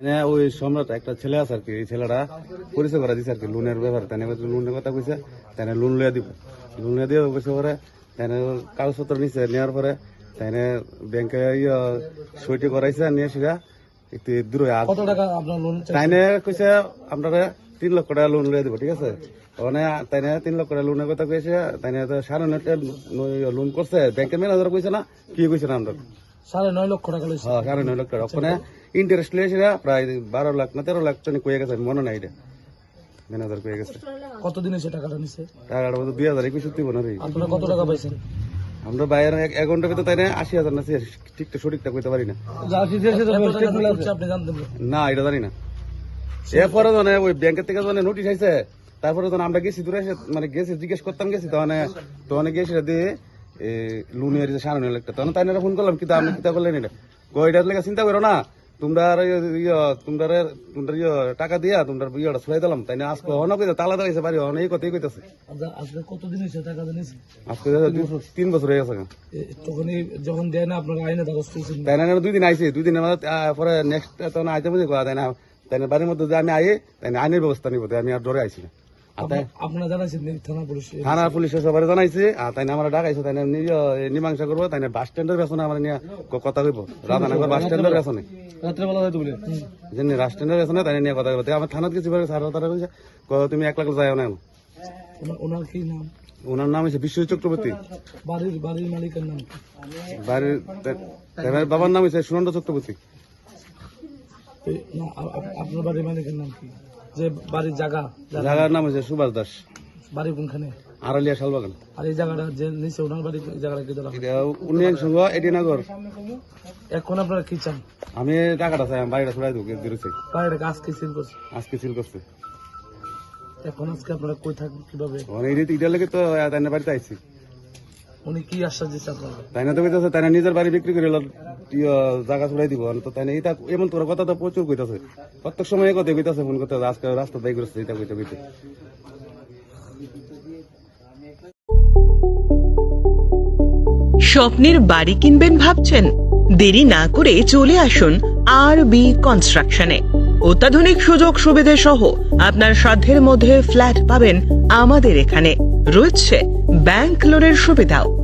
মানে ওই সম্রাট একটা ছেলে আছে আর কি এই ছেলেটা পরিচয় করা দিছে আর কি লোনের ব্যাপারে। তাই লোনের কথা কইছে তাই লোন লইয়া দিব। লোন লইয়া দিয়ে কইছে পরে তাই কাগজপত্র নিছে নেওয়ার পরে তাই ব্যাংকে ইয়ে সইটি করাইছে নিয়ে সেটা একটু দূর তাইনে কইছে আপনারা তিন লক্ষ টাকা লোন লইয়া দিব ঠিক আছে? মানে তাইনে তিন লক্ষ টাকা লোনের কথা কইছে তাইনে তো সাড়ে লোন করছে ব্যাংকের ম্যানেজার কইছে না কি কইছে না আমরা সাড়ে নয় লক্ষ টাকা লইছে। হ্যাঁ সাড়ে নয় লক্ষ টাকা। ওখানে ইন্টারেস্ট লিয়েছে প্রায় বারো লাখ না তেরো লাখ টাকা কয়ে গেছে মনে নাই এটা ম্যানেজার কয়ে গেছে। কত দিনে টাকাটা নিছে? টাকাটা বোধ দুই হাজার একুশ দিব না আপনারা কত টাকা পাইছেন? আমরা বাইরে এক এক ঘণ্টার ভিতরে তাই না আশি হাজার না ছিয়াশি, সঠিকটা কইতে পারি না। এত টাকা যে করছে আপনি জানতেন না। না এটা জানি না। এরপরে ওই ব্যাংকের থেকে মানে নোটিশ আইছে তারপরে আমরা গেছি দূরে এসে মানে গেছি জিজ্ঞেস করতাম গেছি তখন তখন গেছি দিয়ে লোন এসে সাড়ে নয় লাখ টাকা তখন তাই ফোন করলাম কিন্তু আপনি কিতা করলেন এটা গইটার লেগে চিন্তা করো না তোমরা ইয়ে- ইয়ে তোমরা তোমরা ইয়ে টাকা দিয়া তোমরা ইয়েটা ছুড়াই দিলাম তাই না? আজকে অনেক কইতে তালা দাঁড়াইছে বাড়ি অনেক কথাই কইতেছে। আপনার আজকে কত দিনে সে টাকা আজকে তিন বছর। হয়ে গেছে যখন দেয় না আপনারা আইনে তাই না দুই দিন আইছে দুই দিনের মধ্যে পরে নেক্সট তখন আইতে বুঝে কোয়া তাই না তাই বাড়ির মধ্যে যে আমি আই তাই আইনের ব্যবস্থা নিব তাই আমি আর ডরে আইছি না। আপনারা জানাইছেন থানা পুলিশ থানার সবাই জানাইছে আর তাই আমরা ডাকাইছে তাই মীমাংসা করব তাই বাস স্ট্যান্ডের পেছনে আমার নিয়ে কথা কইব। রাধানগর বাস স্ট্যান্ডের পেছনে। বাস পেছনে তাই নিয়ে কথা কইব। আমার থানাত কিছু তারা কইছে তুমি এক লাখ যাও না ওনার- ওনার কি নাম? ওনার নাম হচ্ছে বিশ্বজিৎ চক্রবর্তী। বাড়ির বাড়ির মালিকের নাম বাড়ির তাই- তাই আমার বাবার নাম হচ্ছে সুনন্দ চক্রবর্তী। আপনার বাড়ির মালিকের নাম কি? যে বাড়ির জায়গা জায়গার নাম হচ্ছে সুভাষ দাস। বাড়ি কোনখানে? আড়ালিয়া শালবাগান। আর এই জায়গাটা যে নিচে ওনার বাড়ি এই জায়গাটা কি এটা উন্নয়ন সংঘ এডিনগর এখন আপনারা কি চান? আমি টাকাটা চাই আমি বাড়িটা ছড়াই দেবো দিতে চাই বাড়িটা গাছ কি সিল করছে? আজকে সিল করছে। এখন আজকে আপনারা কই থাকবেন কীভাবে? অনেক রীতি ইটার লেগে তো তাই না বাড়িতে আইছি। উনি কি আশ্বাস দিচ্ছে আপনারা? তাই না তো কইতাছে তাই না নিজের বাড়ি বিক্রি করে ইয়ে, জায়গা ছড়াই দিব তো তাই না এটা এমন তোর কথা তো প্রচুর কইতাছে। প্রত্যেক সময় কইতাছে, ফোন করতে আজকে রাস্তা দায়ী এটা কইতে কইতে। স্বপ্নের বাড়ি কিনবেন ভাবছেন? দেরি না করে চলে আসুন আর বি কনস্ট্রাকশনে। অত্যাধুনিক সুযোগ সুবিধে সহ আপনার সাধ্যের মধ্যে ফ্ল্যাট পাবেন আমাদের এখানে। রয়েছে ব্যাংক লোনের সুবিধাও।